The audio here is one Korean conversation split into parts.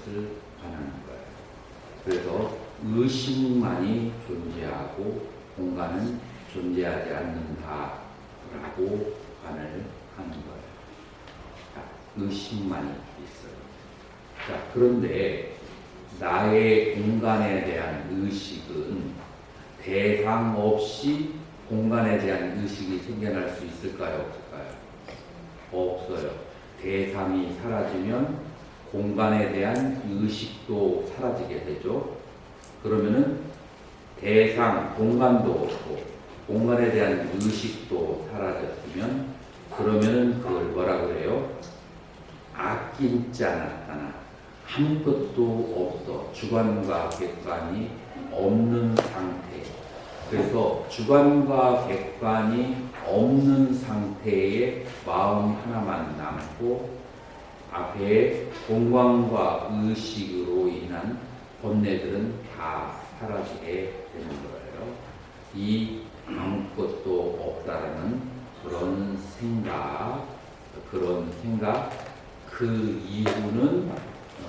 것을 관하는 거예요. 그래서 의식만이 존재하고 공간은 존재하지 않는다라고 관을 하는 거예요. 자, 의식만이 있어요. 자, 그런데 나의 공간에 대한 의식은 대상 없이 공간에 대한 의식이 생겨날 수 있을까요? 없을까요? 없어요. 대상이 사라지면 공간에 대한 의식도 사라지게 되죠. 그러면은 대상, 공간도 없고 공간에 대한 의식도 사라졌으면 그러면은 그걸 뭐라 그래요? 아낀 자 나타나 아무것도 없어 주관과 객관이 없는 상태. 그래서 주관과 객관이 없는 상태에 마음 하나만 남고 앞에 공간과 의식으로 인한 번뇌들은 다 사라지게 되는 거예요. 이 아무것도 없다라는 그런 생각, 그런 생각, 그 이유는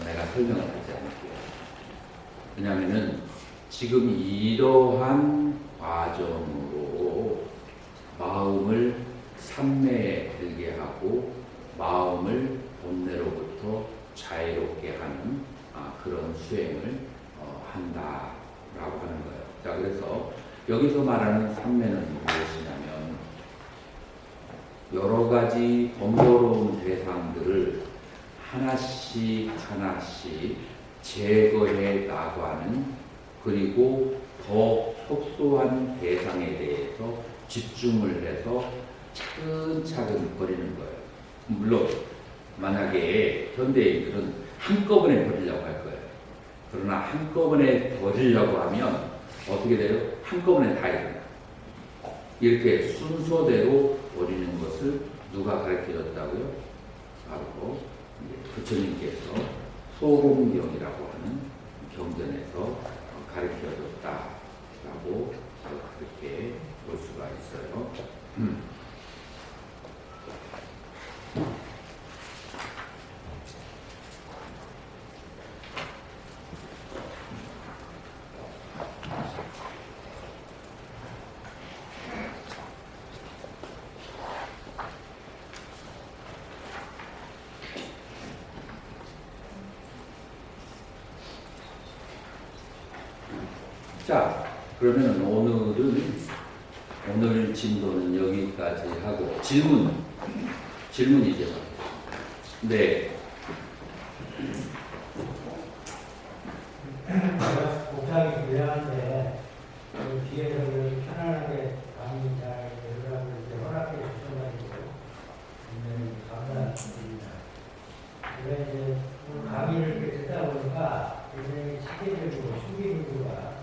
내가 설명을 하지 않을게요. 왜냐하면은 지금 이러한 과정으로 마음을 삼매에 들게 하고 마음을 본내 로부터 자유롭게 하는 아, 그런 수행을 어, 한다라고 하는 거예요. 자, 그래서 여기서 말하는 삼매는 무엇이냐면 여러 가지 번거로운 대상들을 하나씩 하나씩 제거해 나가는 그리고 더 협소한 대상에 대해서 집중을 해서 차근차근 버리는 거예요. 물론 만약에 현대인들은 한꺼번에 버리려고 할 거예요. 그러나 한꺼번에 버리려고 하면 어떻게 돼요? 한꺼번에 다 일어나. 이렇게 순서대로 버리는 것을 누가 가르쳐 줬다고요? 바로 부처님께서 소홍경이라고 하는 경전에서 가르쳐 줬다라고 그렇게 볼 수가 있어요. 음. 자, 그러면 오늘은 오늘 진도는 여기까지 하고 질문 질문이죠. 네, 제가 복장이 불량한데 그 뒤에서 그 편안하게 강의 잘 이렇게 허락해 주셔가지고 굉장히 감사드립니다. 제가 이제 강의를 듣다 보니까 굉장히 체계적이고 신기루가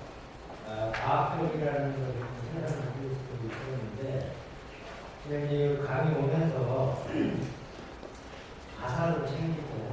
과학적이라는 걸 생각하는 교수도 있었는데 근데 이제 감이 오면서 가사를 챙기고